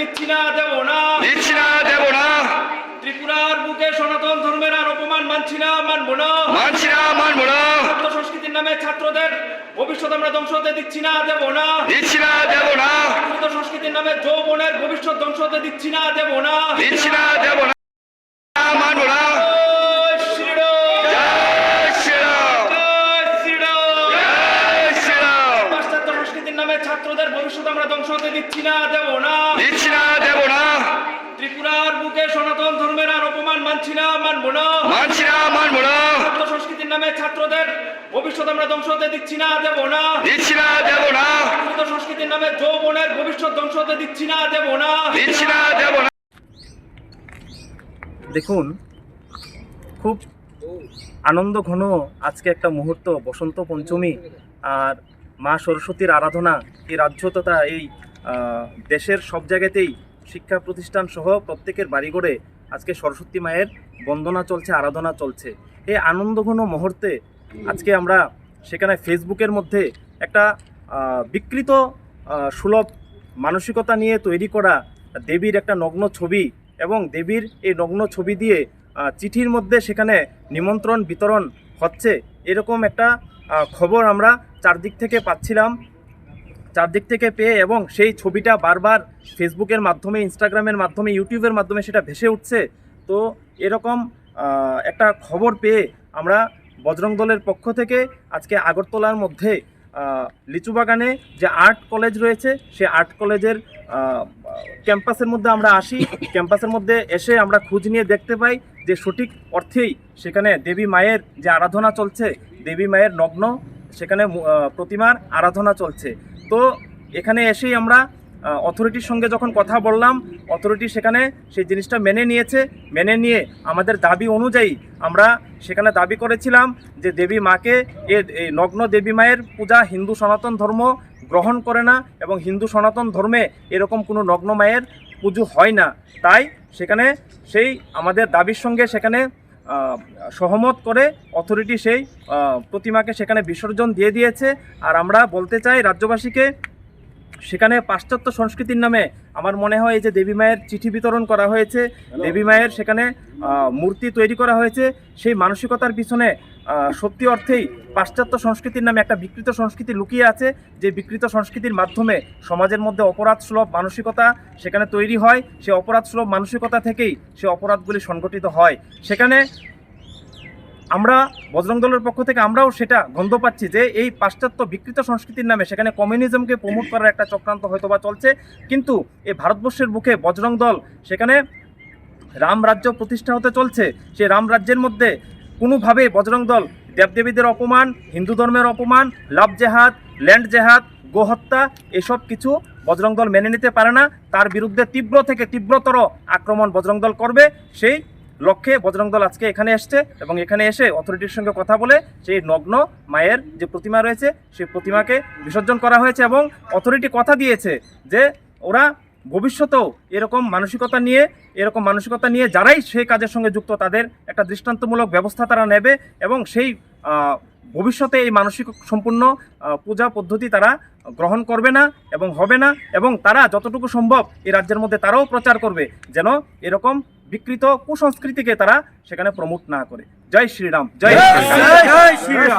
দিচ্ছি না দেব না। দিচ্ছি না দেব না। ত্রিপুরার বুকে সনাতন ধর্মের আর অপমান মানছি না মানবো না। মানছি না মানবো না। ছাত্র সংস্কৃতির নামে ছাত্রদের ভবিষ্যৎ আমরা ধ্বংস হতে দিচ্ছি না দেব না। দিচ্ছি না দেব না। সংস্কৃতির নামে যৌবনের ভবিষ্যৎ ধ্বংস হতে দিচ্ছি না দেব না। দিচ্ছি না দেব না। ভবিষ্যৎ আমরা ধ্বংস হতে দিচ্ছি না দেব না। দিচ্ছি না দেব না। ত্রিপুরার বুকে সনাতন ধর্মের আর অপমান মানছি না মানবো না। মানছি না মানবো না। ছাত্র সংস্কৃতির নামে ছাত্রদের ভবিষ্যৎ আমরা ধ্বংস হতে দিচ্ছি না দেব না। দিচ্ছি না দেব না। ছাত্র সংস্কৃতির নামে যৌবনের ভবিষ্যৎ ধ্বংস হতে দিচ্ছি না দেব না। দিচ্ছি না দেব না। দেখুন খুব আনন্দ ঘন আজকে একটা মুহূর্ত বসন্ত পঞ্চমী আর মা সরস্বতীর আরাধনা, এই রাজ্য তথা এই দেশের সব জায়গাতেই শিক্ষা প্রতিষ্ঠান সহ প্রত্যেকের বাড়িঘরে আজকে সরস্বতী মায়ের বন্দনা চলছে, আরাধনা চলছে। এই আনন্দ ঘন মুহূর্তে আজকে আমরা সেখানে ফেসবুকের মধ্যে একটা বিকৃত সুলভ মানসিকতা নিয়ে তৈরি করা দেবীর একটা নগ্ন ছবি এবং দেবীর এই নগ্ন ছবি দিয়ে চিঠির মধ্যে সেখানে নিমন্ত্রণ, বিতরণ হচ্ছে। এরকম একটা খবর আমরা চারদিক থেকে পাচ্ছিলাম। চারদিক থেকে পেয়ে এবং সেই ছবিটা বারবার ফেসবুকের মাধ্যমে ইনস্টাগ্রামের মাধ্যমে ইউটিউবের মাধ্যমে সেটা ভেসে উঠছে। তো এরকম একটা খবর পেয়ে আমরা বজরং দলের পক্ষ থেকে আজকে আগরতলার মধ্যে আহ, লিচুবাগানে যে আর্ট কলেজ রয়েছে সে আর্ট কলেজের ক্যাম্পাসের মধ্যে আমরা আসি। ক্যাম্পাসের মধ্যে এসে আমরা খোঁজ নিয়ে দেখতে পাই যে সঠিক অর্থেই সেখানে দেবী মায়ের যে আরাধনা চলছে দেবী মায়ের নগ্ন, সেখানে প্রতিমার আরাধনা চলছে। তো এখানে এসেই আমরা অথরিটির সঙ্গে যখন কথা বললাম অথরিটি সেখানে সেই জিনিসটা মেনে নিয়েছে। মেনে নিয়ে আমাদের দাবি অনুযায়ী আমরা সেখানে দাবি করেছিলাম যে দেবী মাকে এ নগ্ন দেবী মায়ের পূজা হিন্দু সনাতন ধর্ম গ্রহণ করে না এবং হিন্দু সনাতন ধর্মে এরকম কোনো নগ্ন মায়ের পুজো হয় না। তাই সেখানে সেই আমাদের দাবির সঙ্গে সেখানে সহমত করে অথরিটি সেই প্রতিমাকে সেখানে বিসর্জন দিয়ে দিয়েছে। আর আমরা বলতে চাই রাজ্যবাসীকে সেখানে পাশ্চাত্য সংস্কৃতির নামে আমার মনে হয় এই যে দেবী মায়ের চিঠি বিতরণ করা হয়েছে দেবী মায়ের সেখানে মূর্তি তৈরি করা হয়েছে। সেই মানসিকতার পিছনে সত্যি অর্থেই পাশ্চাত্য সংস্কৃতির নামে একটা বিকৃত সংস্কৃতি লুকিয়ে আছে, যে বিকৃত সংস্কৃতির মাধ্যমে সমাজের মধ্যে অপরাধ সুলভ মানসিকতা সেখানে তৈরি হয়, সে অপরাধ সুলভ মানসিকতা থেকেই সে অপরাধগুলি সংগঠিত হয়। সেখানে আমরা, বজরং দলের পক্ষ থেকে আমরাও সেটা গন্ধ পাচ্ছি যে এই পাশ্চাত্য বিকৃত সংস্কৃতির নামে সেখানে কমিউনিজমকে প্রমোট করার একটা চক্রান্ত হয়তোবা চলছে, কিন্তু এই ভারতবর্ষের বুকে বজরং দল সেখানে রাম রাজ্য প্রতিষ্ঠা হতে চলছে। সেই রাম রাজ্যের মধ্যে কোনোভাবে বজরং দল দেবদেবীদের অপমান, হিন্দু ধর্মের অপমান, লাভ জেহাদ, ল্যান্ড জেহাদ, গোহত্যা এসব কিছু বজরং দল মেনে নিতে পারে না। তার বিরুদ্ধে তীব্র থেকে তীব্রতর আক্রমণ বজরং দল করবে। সেই লক্ষ্যে বজরং দল আজকে এখানে এসছে এবং এখানে এসে অথরিটির সঙ্গে কথা বলে সেই নগ্ন মায়ের যে প্রতিমা রয়েছে, সেই প্রতিমাকে বিসর্জন করা হয়েছে এবং অথরিটি কথা দিয়েছে যে ওরা ভবিষ্যতেও এরকম মানসিকতা নিয়ে এরকম মানসিকতা নিয়ে যারাই সেই কাজের সঙ্গে যুক্ত তাদের একটা দৃষ্টান্তমূলক ব্যবস্থা তারা নেবে এবং সেই ভবিষ্যতে এই মানসিক সম্পূর্ণ পূজা পদ্ধতি তারা গ্রহণ করবে না এবং হবে না এবং তারা যতটুকু সম্ভব এই রাজ্যের মধ্যে তারাও প্রচার করবে যেন এরকম বিকৃত কুসংস্কৃতিকে তারা সেখানে প্রমোট না করে। জয় শ্রীরাম। জয় শ্রীরাম।